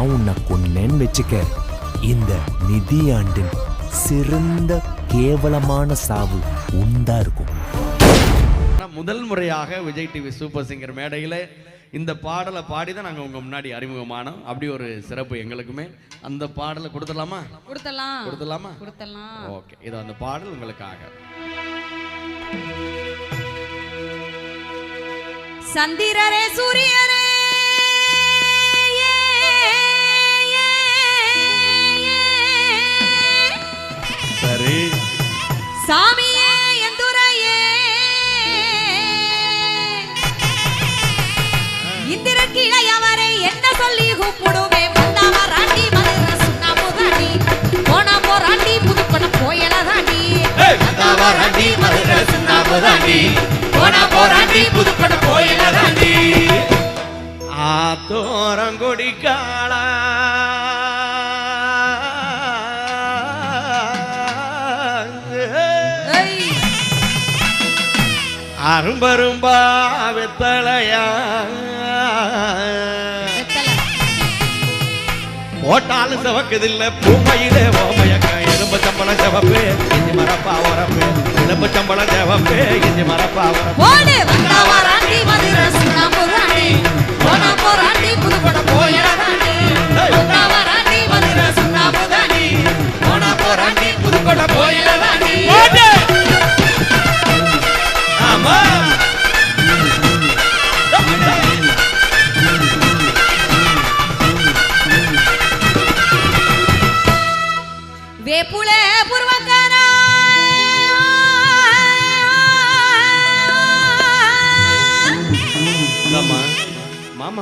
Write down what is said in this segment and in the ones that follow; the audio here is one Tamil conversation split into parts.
நான் உன்னை கொன்னேன்னு வச்சுக்க இந்த நிதியாண்டின் சிறந்த கேவலமான சாவு உண்டா இருக்கும். ஆனா, முதல் முறையாக விஜய் டிவி சூப்பர் சிங்கர் மேடையில் இந்த பாடலை பாடி தான் நாங்கள் உங்கள் முன்னாடி அறிமுகமானோம். அப்படி ஒரு சிறப்பு எங்களுக்குமே. அந்த பாடலை கொடுத்துடலாமா? கொடுத்தலாம் கொடுத்துடலாமா? கொடுத்தலாம் ஓகே இது அந்த பாடல் உங்களுக்காக. சந்திரரே சூரியரே வந்தாவாராண்டி, மதுரை சுண்ணாம்புதாண்டி. போனா போராண்டி, புதுக்கோட்டை கோயிலதாண்டி. ஆத்தோரங்கொடி காளா ஏய், அரும்பரும்பா வெத்தலையா போட்டாலும் சிவக்குதில்ல. பூமையிலே ஓமையக்கா எலும்பு சம்பளம் சிவப்பு இஞ்சி மரப்பா உரப்பு. எலும்பு சம்பளம் சிவப்பு இஞ்சி மரப்பா உரப்பு. போடு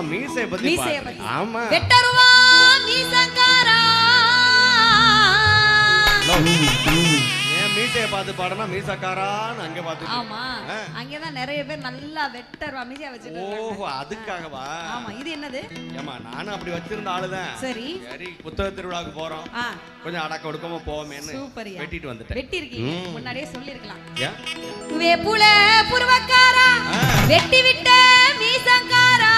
மீசைய பத்தி மீசைய. பத்தி. ஆமா. வெட்டருவா மீசக்காரா ஏன் மீசைய பார்த்து பாடனா மீசக்காரான்னு அங்க பார்த்து ஆமா. அங்கதான் நிறைய பேர் நல்லா வெட்டருவா மீசையா வச்சுட்டு. ஓஹோ அதுக்காகவா? ஆமா இது என்னது? ஏமா நானும் அப்படி வச்சிருந்த ஆளுதான். சரி. சரி புத்தக திருவிழாவுக்கு போறோம். கொஞ்சம் அடக்க ஒடுக்கமா போவோமேன்னு சூப்பர்யா. வெட்டிட்டு வந்துட்டேன். வெட்டி இருக்கீங்க. முன்னாடியே சொல்லிருக்கலாம் ஏன்? வேப்புல புருவக்காரா? ஆ. வெட்டி விட்ட மீசக்காரா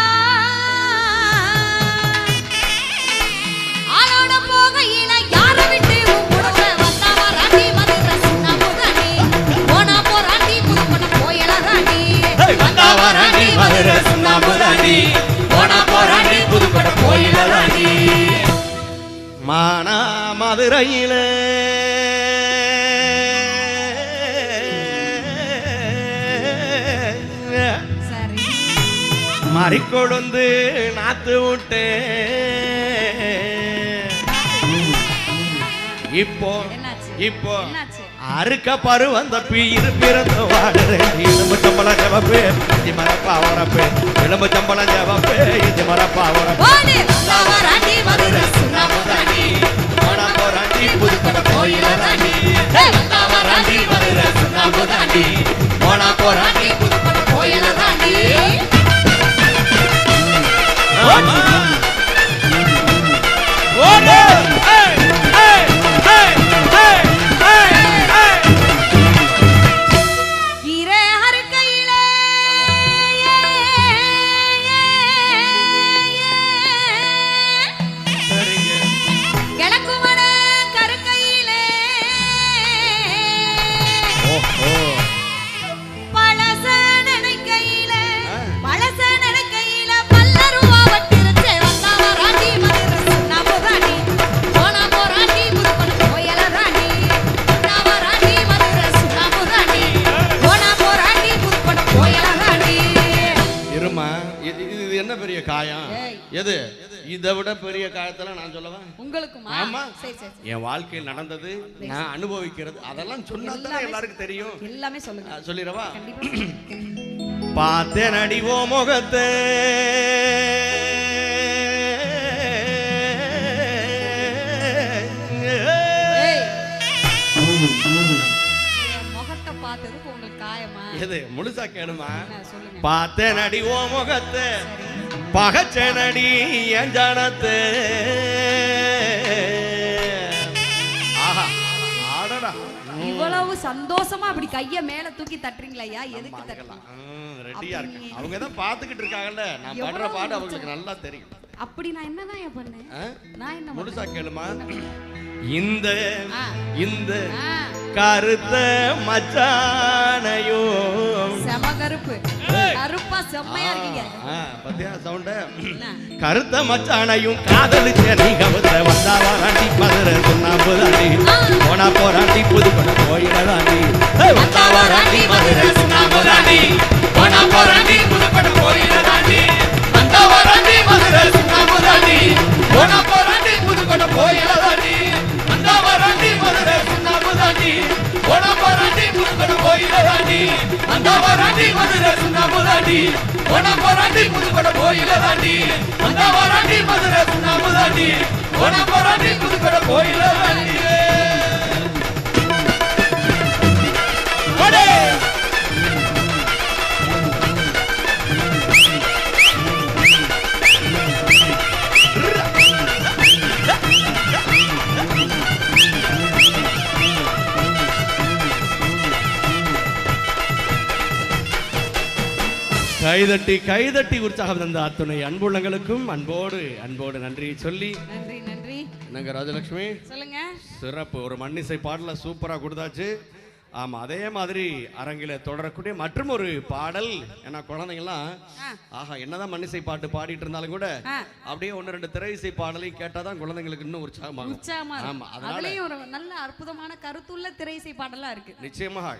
மதுரையில மறிக்கொழுந்து நாத்து விட்டு. இப்போ இப்போ அறுக்க பரு வந்த பீர் பிறந்து வாடுறேன் எலும்பு சம்பளம் ஜவப்பு இஞ்சி மரப்பா உரப்பு. எலும்பு சம்பளம் ஜவப்பு இஞ்சி மரப்பா உரப்பு. Antipudu காயம். எது? இதை விட பெரிய காயத்தெல்லாம் நான் சொல்லவா? உங்களுக்குமா? ஆமா. சரி சரி சரி. என் வாழ்க்கையில் நடந்தது நான் அனுபவிக்கிறது அதெல்லாம் சொன்னா தானே எல்லாருக்கும் தெரியும். எல்லாமே சொல்லுங்க. சொல்லிடவா? பார்த்தேன் அடிவோ முகத்தை. உங்களுக்கு காயமா? எது முழுசா கேளுமா? பார்த்தேன் அடி ஓ முகத்தை. பகச்சனடி என் ஜனத்து. ஆஹா. ஆடடா. இவ்வளவு சந்தோஷமா அப்படி கைய மேல தூக்கி தட்டுறீங்களா ஐயா எதுக்கு தட்டுறீங்க? ரெடியா இருக்கு அவங்க தான் பாத்துக்கிட்டு இருக்காங்கல்ல. நான் பண்ற எவ்வளவு பாடு அவங்களுக்கு நல்லா தெரியும். அப்படி நான் என்னதான் ஏன் பண்ணேன்? நான் என்ன? முழுசா கேளுமா? இந்த. இந்த கருத்த மச்சானையும் செம கருப்பா. செம்மையா இருக்கீங்க. ஆ, பாத்தியா சவுண்ட என்ன? கருத்த மச்சானையும் காதலிச்ச நீ கவுத்த வந்தா வராண்டி மதுரை சுண்ணாம்புதாண்டி போனா போராண்டி புதுப்பட போயிடதாண்டி வந்தா வராண்டி மதுரை சுண்ணாம்புதாண்டி போனா போராண்டி புதுப்பட போயிடதாண்டி வந்தா வராண்டி மதுரை சுண்ணாம்புதாண்டி போனா போராண்டி புதுப்பட போயிடதாண்டி வந்தா வராண்டி மதுரை சுண்ணாம்புதாண்டி போனா அந்த வந்தா வராண்டி மதுரை சுண்ணாம்புதாண்டி. போனா போராண்டி புதுக்கட கோயில தாண்டி அந்த வராண்டி மதுரை சுண்ணாம்புதாண்டி. போனா போராண்டி புதுக்கட போயிடதாண்டி போடே கைதட்டி கைதட்டி உற்சாகம் தந்த அத்துணை அன்புள்ளங்களுக்கும் அன்போடு அன்போடு நன்றி சொல்லி. நன்றி நன்றி. என்னங்க ராஜலட்சுமி? சொல்லுங்க. சிறப்பு. ஒரு மண்ணிசை பாடல சூப்பரா கொடுத்தாச்சு. ஆமா அதே மாதிரி அரங்கில தொடரக்கூடிய மற்றும் ஒரு பாடல். ஏன்னா குழந்தைங்கலாம் ஆ. ஆஹா என்னதான் மண்ணிசை பாட்டு பாடிட்டு இருந்தாலும் கூட. அப்படியே ஒன்று ரெண்டு திரை இசை பாடலையும் கேட்டாதான் குழந்தைங்களுக்கு இன்னும் உற்சாகமாகும். உற்சாகமா ஆமா அதுலயும் ஒரு நல்ல அற்புதமான கருத்துள்ள திரைசை பாடலா இருக்கு. நிச்சயமாக